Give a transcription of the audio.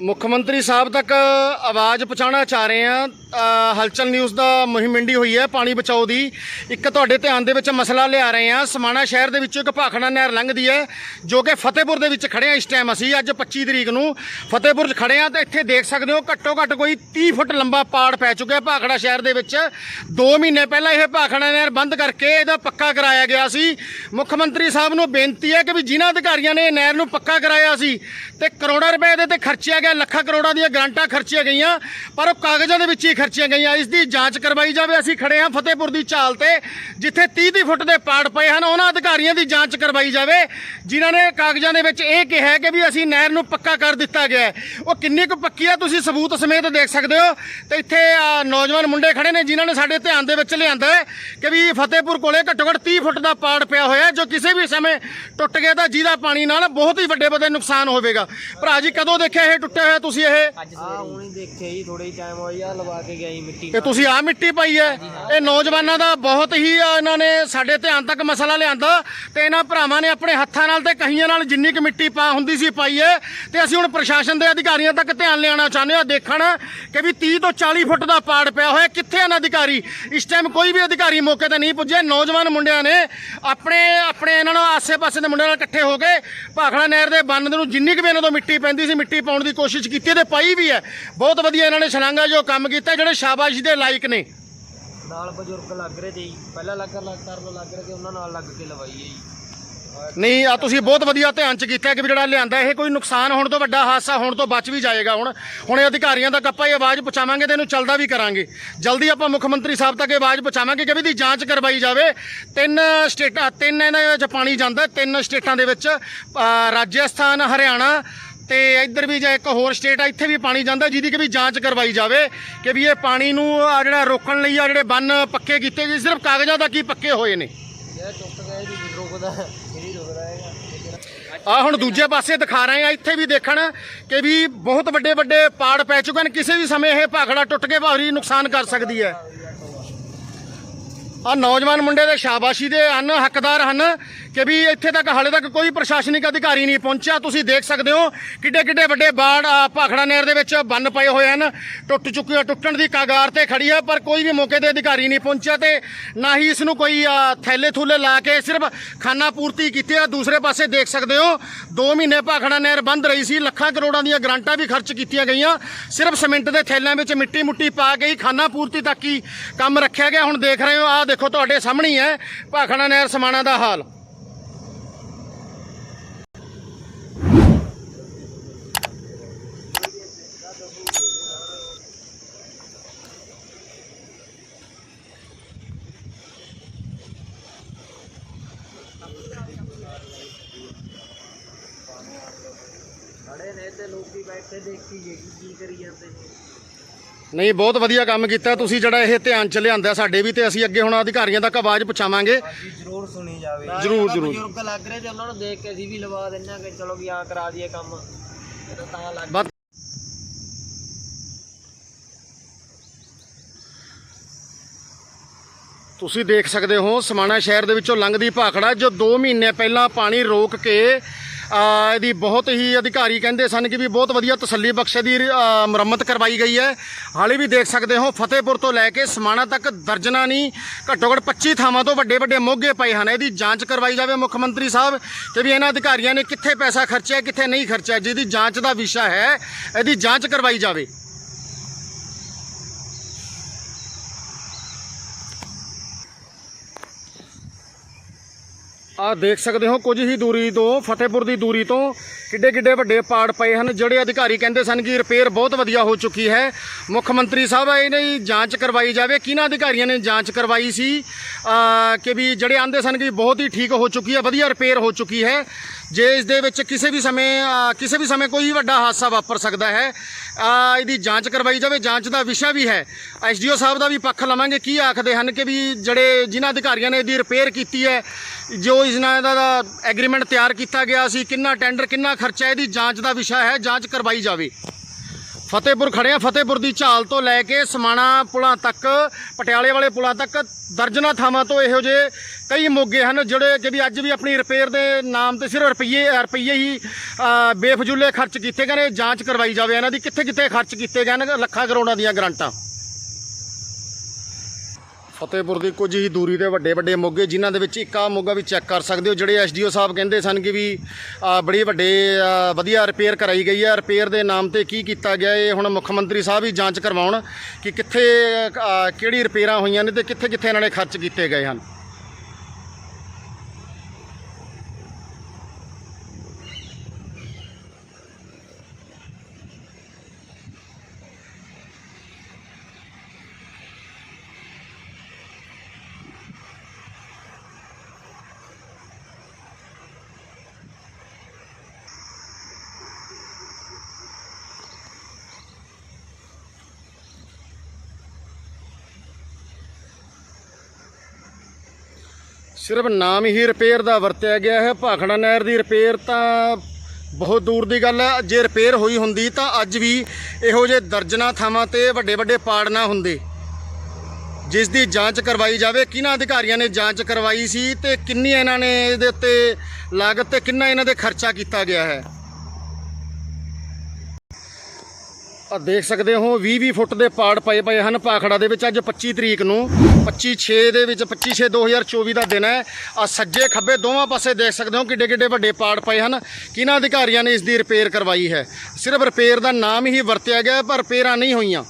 ਮੁੱਖ ਮੰਤਰੀ ਸਾਹਿਬ ਤੱਕ ਆਵਾਜ਼ ਪਹੁੰਚਾਉਣਾ ਚਾਹ ਰਹੇ ਆ ਹਲਚਲ ਨਿਊਜ਼ ਦਾ ਮੁਹਿੰਮ ਮੰਡੀ ਹੋਈ ਹੈ ਪਾਣੀ ਬਚਾਓ ਦੀ। ਇੱਕ ਤੁਹਾਡੇ ਧਿਆਨ ਦੇ ਵਿੱਚ ਮਸਲਾ ਲਿਆ ਰਹੇ ਹਾਂ। ਸਮਾਣਾ ਸ਼ਹਿਰ ਦੇ ਵਿੱਚੋਂ ਇੱਕ ਭਾਖੜਾ ਨਹਿਰ ਲੰਘਦੀ ਹੈ, ਜੋ ਕਿ ਫਤਿਹਪੁਰ ਦੇ ਵਿੱਚ ਖੜੇ ਆ ਇਸ ਟਾਈਮ ਅਸੀਂ। ਅੱਜ 25 ਤਰੀਕ ਨੂੰ ਫਤਿਹਪੁਰ 'ਚ ਖੜੇ ਆ ਤੇ ਇੱਥੇ ਦੇਖ ਸਕਦੇ ਹੋ ਘੱਟੋ ਘੱਟ ਕੋਈ 30 ਫੁੱਟ ਲੰਬਾ ਪਾੜ ਪੈ ਚੁੱਕਿਆ ਭਾਖੜਾ ਸ਼ਹਿਰ ਦੇ ਵਿੱਚ। 2 ਮਹੀਨੇ ਪਹਿਲਾਂ ਇਹ ਭਾਖੜਾ ਨਹਿਰ ਬੰਦ ਕਰਕੇ ਇਹਦਾ ਪੱਕਾ ਕਰਾਇਆ ਗਿਆ ਸੀ। ਮੁੱਖ ਮੰਤਰੀ ਸਾਹਿਬ ਨੂੰ ਬੇਨਤੀ ਹੈ ਕਿ ਵੀ ਜਿਨ੍ਹਾਂ ਅਧਿਕਾਰੀਆਂ ਨੇ ਇਹ ਨਹਿਰ ਨੂੰ ਪੱਕਾ ਕਰਾਇਆ ਸੀ ਤੇ ਕਰੋੜਾਂ ਰੁਪਏ ਇਹਦੇ ਤੇ ਖਰਚਿਆ ਗਿਆ, ਲੱਖਾਂ ਕਰੋੜਾਂ ਦੀਆਂ ਗ੍ਰਾਂਟਾਂ ਖਰਚੀਆਂ ਗਈਆਂ, ਪਰ ਉਹ ਕਾਗਜ਼ਾਂ ਦੇ ਵਿੱਚ ਹੀ ਖਰਚੀਆਂ ਗਈਆਂ। ਇਸ ਦੀ ਜਾਂਚ ਕਰਵਾਈ ਜਾਵੇ। ਅਸੀਂ ਖੜੇ ਹਾਂ ਫਤਿਹਪੁਰ ਦੀ ਚਾਲ ਤੇ ਜਿੱਥੇ 30 30 ਫੁੱਟ ਦੇ ਪਾੜ ਪਏ ਹਨ। ਉਹਨਾਂ ਅਧਿਕਾਰੀਆਂ ਦੀ ਜਾਂਚ ਕਰਵਾਈ ਜਾਵੇ। ਜਿਨ੍ਹਾਂ ਨੇ ਕਾਗਜ਼ਾਂ ਦੇ ਵਿੱਚ ਇਹ ਕਿਹਾ ਹੈ ਕਿ ਵੀ ਅਸੀਂ ਨਹਿਰ ਨੂੰ ਪੱਕਾ ਕਰ ਦਿੱਤਾ ਗਿਆ ਹੈ। ਉਹ ਕਿੰਨੀ ਕੁ ਪੱਕੀ ਆ ਤੁਸੀਂ ਸਬੂਤ ਸਮੇਤ ਦੇਖ ਸਕਦੇ ਹੋ। ਤੇ ਇੱਥੇ ਨੌਜਵਾਨ ਮੁੰਡੇ ਖੜੇ ਨੇ ਜਿਨ੍ਹਾਂ ਨੇ ਸਾਡੇ ਧਿਆਨ ਦੇ ਵਿੱਚ ਲਿਆਂਦਾ ਹੈ ਕਿ ਵੀ ਫਤਿਹਪੁਰ ਕੋਲੇ ਘੱਟੋ ਘੱਟ 30 ਫੁੱਟ ਦਾ ਪਾੜ ਪਿਆ ਹੋਇਆ ਹੈ, ਜੋ ਕਿਸੇ ਵੀ ਸਮੇਂ ਟੁੱਟ ਗਿਆ ਤਾਂ ਜਿਹਦਾ ਪਾਣੀ ਨਾਲ ਬਹੁਤ ਹੀ ਵੱਡੇ ਵੱਡੇ ਨੁਕਸਾਨ ਹੋਵੇਗਾ। ਭਰਾ ਜੀ ਕਦੋਂ ਦੇਖਿਆ ਇਹ ਟੁੱਟਿਆ ਹੋਇਆ ਤੁਸੀਂ ਇਹ? ਅੱਜ ਆ ਹੁਣੀ ਦੇਖਿਆ ਜੀ ਥੋੜਾ ਹੀ ਟਾਈਮ ਹੋਇਆ ਲਵਾ ਕੇ ਗਿਆ ਜੀ ਮਿੱਟੀ ਇਹ ਤੁਸੀਂ ਆ ਮਿੱਟੀ ਪਾਈ ਹੈ। ਇਹ ਨੌਜਵਾਨਾਂ ਦਾ ਬਹੁਤ ਹੀ ਇਹਨਾਂ ਨੇ ਸਾਡੇ ਧਿਆਨ ਤੱਕ ਮਸਲਾ ਲਿਆਂਦਾ ਤੇ ਇਹਨਾਂ ਭਰਾਵਾਂ ਨੇ ਆਪਣੇ ਹੱਥਾਂ ਨਾਲ ਤੇ ਕਹੀਆਂ ਨਾਲ ਜਿੰਨੀ ਕੁ ਮਿੱਟੀ ਪਾ ਹੁੰਦੀ ਸੀ ਪਾਈ ਹੈ ਤੇ ਅਸੀਂ ਹੁਣ ਪ੍ਰਸ਼ਾਸਨ ਦੇ ਅਧਿਕਾਰੀਆਂ ਤੱਕ ਧਿਆਨ ਲਿਆਉਣਾ ਚਾਹੁੰਦੇ ਹਾਂ ਦੇਖਣ ਕਿ ਵੀ 30 ਤੋਂ 40 ਫੁੱਟ ਦਾ ਪਾੜ ਪਿਆ ਹੋਇਆ ਕਿੱਥੇ ਹਨ ਅਧਿਕਾਰੀ? ਇਸ ਟਾਈਮ ਕੋਈ ਵੀ ਅਧਿਕਾਰੀ ਮੌਕੇ ਤੇ ਨਹੀਂ ਪੁੱਜੇ ਨੌਜਵਾਨ ਮੁੰਡਿਆਂ ਨੇ ਆਪਣੇ ਆਪਣੇ ਇਹਨਾਂ ਨੂੰ ਆਸੇ-ਪਾਸੇ ਦੇ ਮੁੰਡਿਆਂ ਨਾਲ ਇਕੱਠੇ ਹੋ ਕੇ ਭਾਖੜਾ ਨਹਿਰ ਦੇ ਬੰਨ ਨੂੰ ਜਿੰਨੀ ਕੁ ਵੀ ਇਹਨਾਂ ਤੋਂ ਮਿੱਟੀ ਪੈਂਦੀ ਸੀ ਮਿੱਟੀ ਪਾਉਣ ਦੀ ਕੋਸ਼ਿਸ਼ ਕੀਤੀ ਤੇ ਪਾਈ ਵੀ ਹੈ। ਬਹੁਤ ਵਧੀਆ ਇਹਨਾਂ ਨੇ ਸ਼ਲਾਘਾ ਜੋ ਕੰਮ ਕੀਤਾ। ਜਿਹੜੇ ਸ਼ਾਬਾਸ਼ ਦੇ ਲਾਇਕ ਨੇ। ਨਾਲ ਬਜ਼ੁਰਗ ਲੱਗ ਰਹੇ ਤੇ ਜੀ। ਪਹਿਲਾਂ ਲੱਗ ਕਰਨ ਲੱਗ ਰਹੇ ਤੇ ਉਹਨਾਂ ਨਾਲ ਲੱਗ ਕੇ ਲਵਾਈ ਹੈ ਜੀ। ਨਹੀਂ ਆ ਤੁਸੀਂ ਬਹੁਤ ਵਧੀਆ ਧਿਆਨ ਚ ਕੀਤਾ ਕਿ ਜਿਹੜਾ ਲਿਆਂਦਾ ਇਹ ਕੋਈ ਨੁਕਸਾਨ ਹੋਣ ਤੋਂ ਵੱਡਾ ਹਾਦਸਾ ਹੋਣ ਤੋਂ ਬਚ ਵੀ ਜਾਏਗਾ ਹੁਣ। ਹੁਣ ਇਹ ਅਧਿਕਾਰੀਆਂ ਤੱਕ ਆਪਾਂ ਇਹ ਆਵਾਜ਼ ਪਹੁੰਚਾਵਾਂਗੇ ਤੇ ਇਹਨੂੰ ਚੱਲਦਾ ਵੀ ਕਰਾਂਗੇ। ਜਲਦੀ ਆਪਾਂ ਮੁੱਖ ਮੰਤਰੀ ਸਾਹਿਬ ਤੱਕ ਇਹ ਆਵਾਜ਼ ਪਹੁੰਚਾਵਾਂਗੇ ਕਿ ਵੀ ਇਹਦੀ ਜਾਂਚ ਕਰਵਾਈ ਜਾਵੇ। ਤਿੰਨ ਸਟੇਟਾਂ ਤਿੰਨ ਇਹਨਾਂ ਵਿੱਚ ਪਾਣੀ ਜਾਂਦਾ ਤਿੰਨ ਸਟੇਟਾਂ ਦੇ ਵਿੱਚ ਰਾਜਸਥਾਨ ਹਰਿਆਣਾ ਤੇ ਇੱਧਰ ਵੀ ਜੇ ਇੱਕ ਹੋਰ ਸਟੇਟ ਆ, ਇੱਥੇ ਵੀ ਪਾਣੀ ਜਾਂਦਾ, ਜਿਹਦੀ ਕਿ ਵੀ ਜਾਂਚ ਕਰਵਾਈ ਜਾਵੇ ਕਿ ਵੀ ਇਹ ਪਾਣੀ ਨੂੰ ਆ ਜਿਹੜਾ ਰੋਕਣ ਲਈ ਆ ਜਿਹੜੇ ਬੰਨ ਪੱਕੇ ਕੀਤੇ ਜੀ, ਸਿਰਫ ਕਾਗਜ਼ਾਂ ਦਾ ਕੀ ਪੱਕੇ ਹੋਏ ਨੇ। ਇਹ ਆ ਹੁਣ ਦੂਜੇ ਪਾਸੇ ਦਿਖਾ ਰਹੇ ਆ, ਇੱਥੇ ਵੀ ਦੇਖਣ ਕਿ ਵੀ ਬਹੁਤ ਵੱਡੇ ਵੱਡੇ ਪਾੜ ਪੈ ਚੁੱਕੇ ਨੇ ਕਿਸੇ ਵੀ ਸਮੇਂ ਇਹ ਭਾਖੜਾ ਟੁੱਟ ਕੇ ਭਾਰੀ ਨੁਕਸਾਨ ਕਰ ਸਕਦੀ ਹੈ। ਆ ਨੌਜਵਾਨ ਮੁੰਡੇ ਦੇ ਸ਼ਾਬਾਸ਼ੀ ਦੇ ਹਨ, ਹੱਕਦਾਰ ਹਨ ਕਿ ਵੀ ਇੱਥੇ ਤੱਕ ਹਾਲੇ ਤੱਕ ਕੋਈ ਪ੍ਰਸ਼ਾਸਨਿਕ ਅਧਿਕਾਰੀ ਨਹੀਂ ਪਹੁੰਚਿਆ। ਤੁਸੀਂ ਦੇਖ ਸਕਦੇ ਹੋ ਕਿੱਡੇ ਕਿੱਡੇ ਵੱਡੇ ਬਾੜ ਭਾਖੜਾ ਨਹਿਰ ਦੇ ਵਿੱਚ ਬੰਨ ਪਏ ਹੋਏ ਹਨ। ਟੁੱਟ ਚੁੱਕੀ ਟੁੱਟਣ ਦੀ ਕਗਾਰ ਤੇ ਖੜੀ ਹੈ ਪਰ ਕੋਈ ਵੀ ਮੌਕੇ ਤੇ ਅਧਿਕਾਰੀ ਨਹੀਂ ਪਹੁੰਚਿਆ ਤੇ ਨਾ ਹੀ ਇਸ ਨੂੰ ਕੋਈ ਥੈਲੇ ਥੂਲੇ ਲਾ ਕੇ ਸਿਰਫ ਖਾਨਾ ਪੂਰਤੀ ਕੀਤੀ ਹੈ ਦੂਸਰੇ ਪਾਸੇ ਦੇਖ ਸਕਦੇ ਹੋ 2 ਮਹੀਨੇ ਭਾਖੜਾ ਨਹਿਰ ਬੰਦ ਰਹੀ ਸੀ। ਲੱਖਾਂ ਕਰੋੜਾਂ ਦੀਆਂ ਗ੍ਰਾਂਟਾਂ ਵੀ ਖਰਚ ਕੀਤੀਆਂ ਗਈਆਂ। ਸਿਰਫ ਸੀਮੈਂਟ ਦੇ ਥੈਲਿਆਂ ਵਿੱਚ ਮਿੱਟੀ ਮੁੱਟੀ ਪਾ ਕੇ ਹੀ ਖਾਨਾ ਪੂਰਤੀ ਤੱਕ ਹੀ ਕੰਮ ਰੱਖਿਆ ਗਿਆ। ਹੁਣ ਦੇਖ ਰਹੇ ਹੋ, ਆਹ ਦੇਖੋ ਤੁਹਾਡੇ ਸਾਹਮਣੇ ਹੀ ਹੈ ਭਾਖੜਾ ਨਹਿਰ ਸਮਾਣਾ ਦਾ ਹਾਲ। ਖੜੇ ਨੇ ਤੇ ਲੋਕੀ ਬੈਠੇ ਦੇਖੀ ਗਏ ਕੀ ਕਰੀ ਜਾਂਦੇ ਨੇ। ਨਹੀਂ ਬਹੁਤ ਵਧੀਆ ਕੰਮ ਕੀਤਾ। ਤੁਸੀਂ ਜਿਹੜਾ ਇਹ ਧਿਆਨ ਚ ਲਿਆਂਦਾ ਸਾਡੇ ਵੀ ਤੇ ਅਸੀਂ ਅੱਗੇ ਹੁਣ ਅਧਿਕਾਰੀਆਂ ਤੱਕ ਆਵਾਜ਼ ਪਹੁੰਚਾਵਾਂਗੇ ਜ਼ਰੂਰ ਸੁਣੀ ਜਾਵੇ। ਜ਼ਰੂਰ, ਜ਼ਰੂਰ। ਬਜ਼ੁਰਗ ਲੱਗ ਰਹੇ ਤੇ ਉਹਨਾਂ ਨੂੰ ਦੇਖ ਕੇ ਅਸੀਂ ਵੀ ਲਵਾ ਹਾਂ ਕਿ ਚਲੋ ਵੀ ਆ ਕਰਾ ਦਈਏ ਕੰਮ। ਤਾਂ ਤਾਂ ਲੱਗ ਤੁਸੀਂ ਦੇਖ ਸਕਦੇ ਹੋ ਸਮਾਣਾ ਸ਼ਹਿਰ ਦੇ ਵਿੱਚੋਂ ਲੰਘਦੀ ਭਾਖੜਾ ਜੋ 2 ਮਹੀਨੇ ਪਹਿਲਾਂ ਪਾਣੀ ਰੋਕ ਕੇ ਇਹਦੀ ਬਹੁਤ ਹੀ ਅਧਿਕਾਰੀ ਕਹਿੰਦੇ ਸਨ ਕਿ ਵੀ ਬਹੁਤ ਵਧੀਆ ਤਸੱਲੀ ਬਖਸ਼ੇ ਦੀ ਮੁਰੰਮਤ ਕਰਵਾਈ ਗਈ ਹੈ। ਹਾਲੇ ਵੀ ਦੇਖ ਸਕਦੇ ਹੋ, ਫਤਿਹਪੁਰ ਤੋਂ ਲੈ ਕੇ ਸਮਾਣਾ ਤੱਕ ਦਰਜਨਾ ਨਹੀਂ, ਘੱਟੋ ਘੱਟ 25 ਥਾਵਾਂ ਤੋਂ ਵੱਡੇ ਵੱਡੇ ਮੋਗੇ ਪਏ ਹਨ। ਇਹਦੀ ਜਾਂਚ ਕਰਵਾਈ ਜਾਵੇ ਮੁੱਖ ਮੰਤਰੀ ਸਾਹਿਬ ਕਿ ਵੀ ਇਹਨਾਂ ਅਧਿਕਾਰੀਆਂ ਨੇ ਕਿੱਥੇ ਪੈਸਾ ਖਰਚਿਆ, ਕਿੱਥੇ ਨਹੀਂ ਖਰਚਿਆ, ਜਿਹਦੀ ਜਾਂਚ ਦਾ ਵਿਸ਼ਾ ਹੈ, ਇਹਦੀ ਜਾਂਚ ਕਰਵਾਈ ਜਾਵੇ। ਆ ਦੇਖ ਸਕਦੇ ਹੋ ਕੁਝ ਹੀ ਦੂਰੀ ਤੋਂ ਫਤਿਹਪੁਰ ਦੀ ਦੂਰੀ ਤੋਂ। ਕਿੱਡੇ ਕਿੱਡੇ ਵੱਡੇ ਪਾੜ ਪਏ ਹਨ, ਜਿਹੜੇ ਅਧਿਕਾਰੀ ਕਹਿੰਦੇ ਸਨ ਕਿ ਰਿਪੇਅਰ ਬਹੁਤ ਵਧੀਆ ਹੋ ਚੁੱਕੀ ਹੈ। ਮੁੱਖ ਮੰਤਰੀ ਸਾਹਿਬ ਇਹਨੇ ਜਾਂਚ ਕਰਵਾਈ ਜਾਵੇ। ਕਿਹਨਾਂ ਅਧਿਕਾਰੀਆਂ ਨੇ ਜਾਂਚ ਕਰਵਾਈ ਸੀ? ਕਿ ਵੀ ਜਿਹੜੇ ਆਂਦੇ ਸਨ ਕਿ ਬਹੁਤ ਹੀ ਠੀਕ ਹੋ ਚੁੱਕੀ ਹੈ, ਵਧੀਆ ਰਿਪੇਅਰ ਹੋ ਚੁੱਕੀ ਹੈ। ਜੇ ਇਸ ਦੇ ਵਿੱਚ ਕਿਸੇ ਵੀ ਸਮੇਂ ਕਿਸੇ ਵੀ ਸਮੇਂ ਕੋਈ ਵੱਡਾ ਹਾਦਸਾ ਵਾਪਰ ਸਕਦਾ ਹੈ ਇਹਦੀ ਜਾਂਚ ਕਰਵਾਈ ਜਾਵੇ। ਜਾਂਚ ਦਾ ਵਿਸ਼ਾ ਵੀ ਹੈ। ਐਸਡੀਓ ਸਾਹਿਬ ਦਾ ਵੀ ਪੱਖ ਲਵਾਂਗੇ। ਕੀ ਆਖਦੇ ਹਨ ਕਿ ਵੀ ਜਿਹੜੇ ਜਿਨ੍ਹਾਂ ਅਧਿਕਾਰੀਆਂ ਨੇ ਇਹਦੀ ਰਿਪੇਅਰ ਕੀਤੀ ਹੈ, ਜੋ ਇਸ ਨਾਲ ਇਹਦਾ ਦਾ ਐਗਰੀਮੈਂਟ ਤਿਆਰ ਕੀਤਾ ਗਿਆ ਸੀ, ਕਿੰਨਾ ਟੈਂਡਰ ਕਿੰਨਾ ਖਰਚਾ ਇਹਦੀ ਜਾਂਚ ਦਾ ਵਿਸ਼ਾ ਹੈ, ਜਾਂਚ ਕਰਵਾਈ ਜਾਵੇ। ਫਤਿਹਪੁਰ ਖੜੇ ਆ, ਫਤਿਹਪੁਰ ਦੀ ਝਾਲ ਤੋਂ ਲੈ ਕੇ ਸਮਾਣਾ ਪੁਲਾਂ ਤੱਕ, ਪਟਿਆਲੇ ਵਾਲੇ ਪੁਲਾਂ ਤੱਕ ਦਰਜਨਾ ਥਾਵਾਂ ਤੋਂ ਇਹੋ ਜਿਹੇ ਕਈ ਮੋਗੇ ਹਨ, ਜਿਹੜੇ ਜਿਹੜੀ ਅੱਜ ਵੀ ਆਪਣੀ ਰਿਪੇਅਰ ਦੇ ਨਾਮ ਤੇ ਸਿਰਫ ਰੁਪਈਏ ਰੁਪਈਏ ਹੀ ਬੇਫਜ਼ੂਲੇ ਖਰਚ ਕੀਤੇ ਗਏ ਨੇ, ਜਾਂਚ ਕਰਵਾਈ ਜਾਵੇ ਇਹਨਾਂ ਦੀ ਕਿੱਥੇ ਕਿੱਥੇ ਖਰਚ ਕੀਤੇ ਗਏ ਨੇ, ਲੱਖਾਂ ਕਰੋੜਾਂ ਦੀਆਂ ਗਰੰਟਾਂ। ਫਤਿਹਪੁਰ ਦੀ ਕੁਝ ਹੀ ਦੂਰੀ ਤੇ ਵੱਡੇ ਵੱਡੇ ਮੋਗੇ, ਜਿਨ੍ਹਾਂ ਦੇ ਵਿੱਚ ਇੱਕ ਆ ਮੋਗਾ ਵੀ ਚੈੱਕ ਕਰ ਸਕਦੇ ਹੋ, ਜਿਹੜੇ ਐਸਡੀਓ ਸਾਹਿਬ ਕਹਿੰਦੇ ਸਨ ਕਿ ਵੀ ਬੜੀ ਵੱਡੇ ਵਧੀਆ ਰਿਪੇਅਰ ਕਰਾਈ ਗਈ ਹੈ। ਰਿਪੇਅਰ ਦੇ ਨਾਮ ਤੇ ਕੀ ਕੀਤਾ ਗਿਆ, ਇਹ ਹੁਣ ਮੁੱਖ ਮੰਤਰੀ ਸਾਹਿਬ ਹੀ ਜਾਂਚ ਕਰਵਾਉਣ ਕਿ ਕਿੱਥੇ ਕਿਹੜੀ ਰਿਪੇਅਰਾਂ ਹੋਈਆਂ ਨੇ ਤੇ ਕਿੱਥੇ ਕਿੱਥੇ ਇਹਨਾਂ ਨੇ ਖਰਚ ਕੀਤੇ ਗਏ ਹਨ। ਸਿਰਫ ਨਾਮ ਹੀ ਰਿਪੇਅਰ ਦਾ ਵਰਤਿਆ ਗਿਆ ਹੈ। ਭਾਖੜਾ ਨਹਿਰ ਦੀ ਰਿਪੇਅਰ ਤਾਂ ਬਹੁਤ ਦੂਰ ਦੀ ਗੱਲ ਹੈ। ਜੇ ਰਿਪੇਅਰ ਹੋਈ ਹੁੰਦੀ ਤਾਂ ਅੱਜ ਵੀ ਇਹੋ ਜਿਹੇ ਦਰਜਨਾ ਥਾਵਾਂ ਤੇ ਵੱਡੇ ਵੱਡੇ ਪਾੜ ਨਾ ਹੁੰਦੇ। ਜਿਸ ਦੀ ਜਾਂਚ ਕਰਵਾਈ ਜਾਵੇ, ਕਿਹਨਾਂ ਅਧਿਕਾਰੀਆਂ ਨੇ ਜਾਂਚ ਕਰਵਾਈ ਸੀ ਤੇ ਕਿੰਨੀ ਇਹਨਾਂ ਨੇ ਇਹਦੇ ਉੱਤੇ ਲਾਗਤ ਤੇ ਕਿੰਨਾ ਇਹਨਾਂ ਦੇ ਖਰਚਾ ਕੀਤਾ ਗਿਆ ਹੈ। ਆ ਦੇਖ ਸਕਦੇ ਹੋ 20 20 ਫੁੱਟ ਦੇ ਪਾੜ ਪਏ ਪਏ ਹਨ ਭਾਖੜਾ ਦੇ ਵਿੱਚ। ਅੱਜ 25 ਤਰੀਕ ਨੂੰ 25 6 ਦੇ ਵਿੱਚ 25 6 2024 ਦਾ ਦਿਨ ਹੈ। ਆ ਸੱਜੇ ਖੱਬੇ ਦੋਵਾਂ ਪਾਸੇ ਦੇਖ ਸਕਦੇ ਹੋ ਕਿੱਡੇ ਕਿੱਡੇ ਵੱਡੇ ਪਾੜ ਪਏ ਹਨ। ਕਿਹਨਾਂ ਅਧਿਕਾਰੀਆਂ ਨੇ ਇਸ ਦੀ ਰਿਪੇਅਰ ਕਰਵਾਈ ਹੈ? ਸਿਰਫ ਰਿਪੇਅਰ ਦਾ ਨਾਮ ਹੀ ਵਰਤਿਆ ਗਿਆ, ਪਰ ਰਿਪੇਅਰਾਂ ਨਹੀਂ ਹੋਈਆਂ।